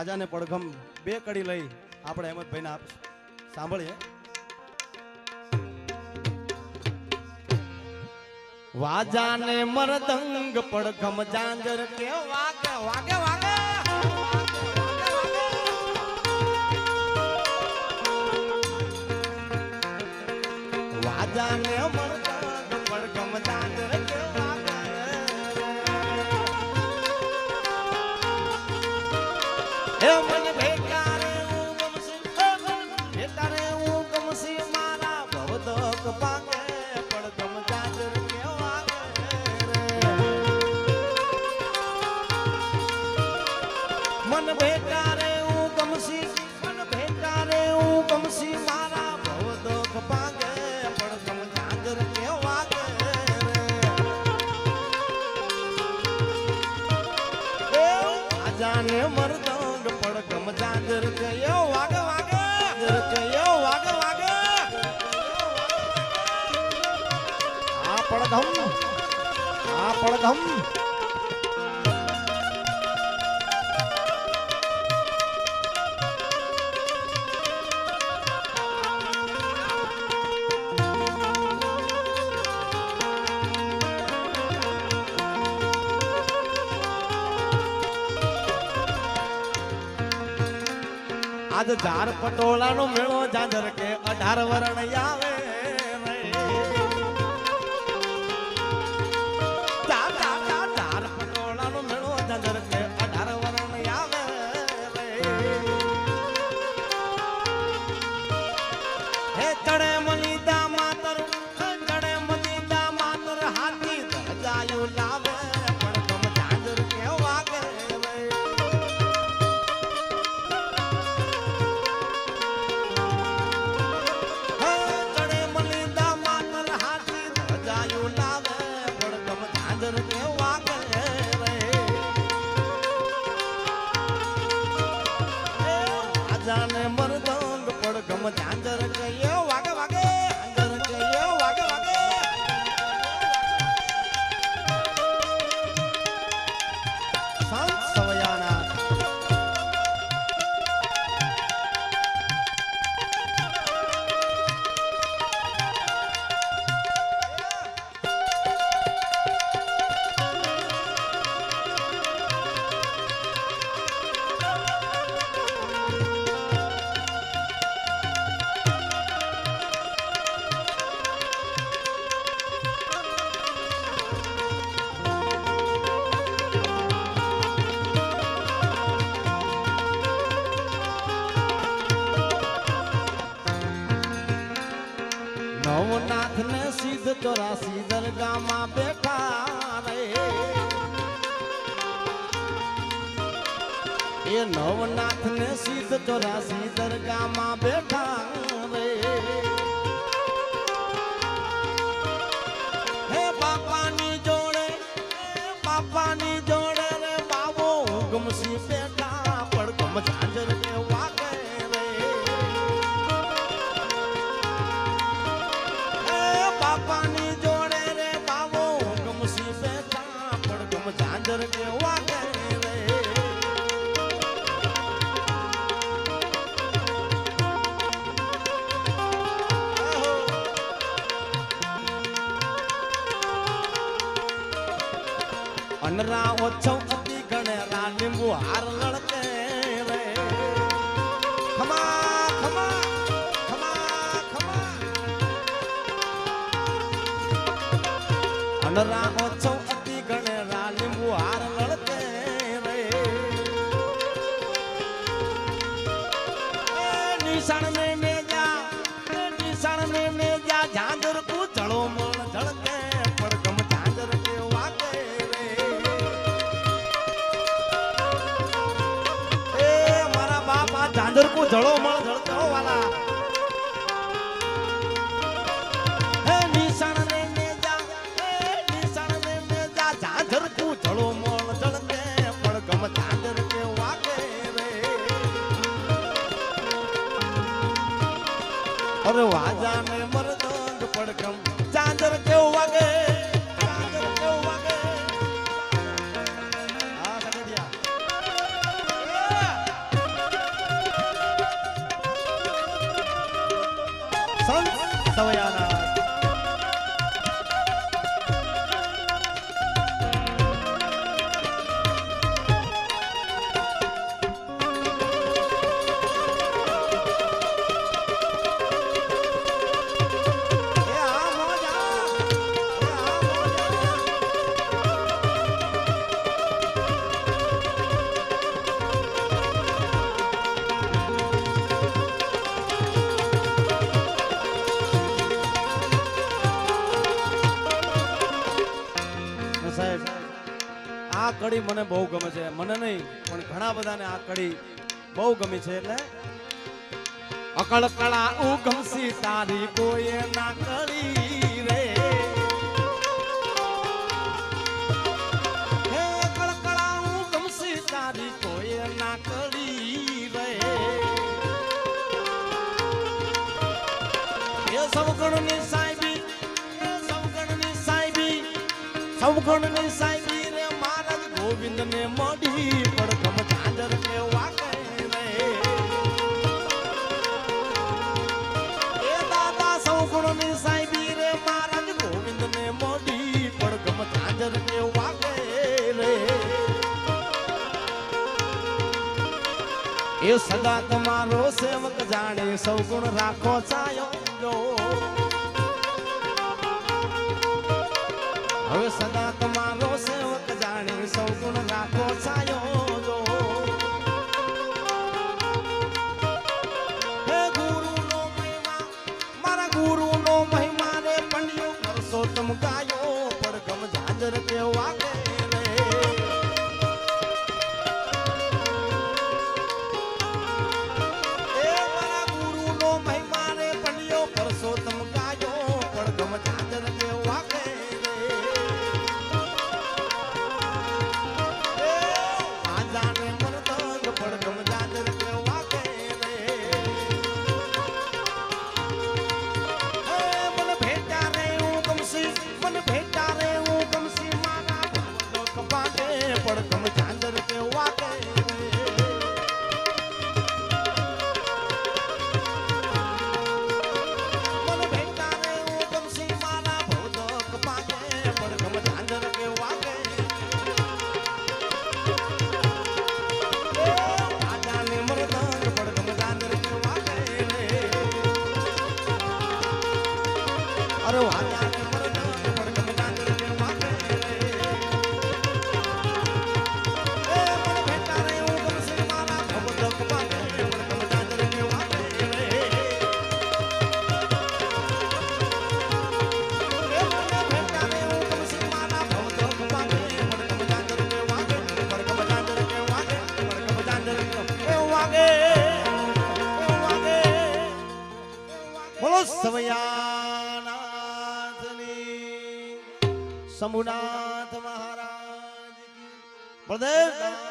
ખાજાને પડઘમ બે કડી લઈ આપણે અહેમદભાઈને આપ સાંભળીએ. વાજાને મરદંગ પડઘમ જાંજર કે વાગે વાગે વાગે. વાજાને પડઘમ. આ પડઘમ. આજ ઝાર પટોળાનો મેળો જાંજર કે અઢાર વરણ આવે ચોરાસી દરગામાં બેઠા રે. એ નવનાથ ને સીધ ચોરાસી દરગામાં બેઠા રે. હે બાપાની જોડે બાપાની જોડે રે બાબો હુકમસી બેઠા પડકમ જાણ ધનરામોત્સવ અતિ ગણે રાલીંબુ હાર લડતે નિશાણ મે મેજા નિશાણ મે મેજા, ઝાંઝર કુ જળો મળ જળકે પડગમ ઝાંઝર કે વાગે રે. એ મારા બાપા ઝાંઝર કુ જળો મળ સાહેબ, આ કડી મને બહુ ગમે છે. મને નહીં, પણ ઘણા બધાને આ કડી બહુ ગમી છે એટલે અકળકળા ઉગમસી તારી કોઈ ના કડી. સવગણની સાહેબી રે મહારાજ ગોવિંદ ને મળી પડકમ ઝાંઝર કે વાગે રે. એ દાદા સવગણની સાહેબી રે મહારાજ ગોવિંદ ને મળી પડકમ ઝાંઝર કે વાગે રે. એ સદા તમારો સેવક જાણે સૌગુણ રાખો ચાયો હવે સદા તમારો સેવક જાણે સૌ ગુણ રાખો. અરે આજાને શંભુનાથ મહારાજ મહારાજ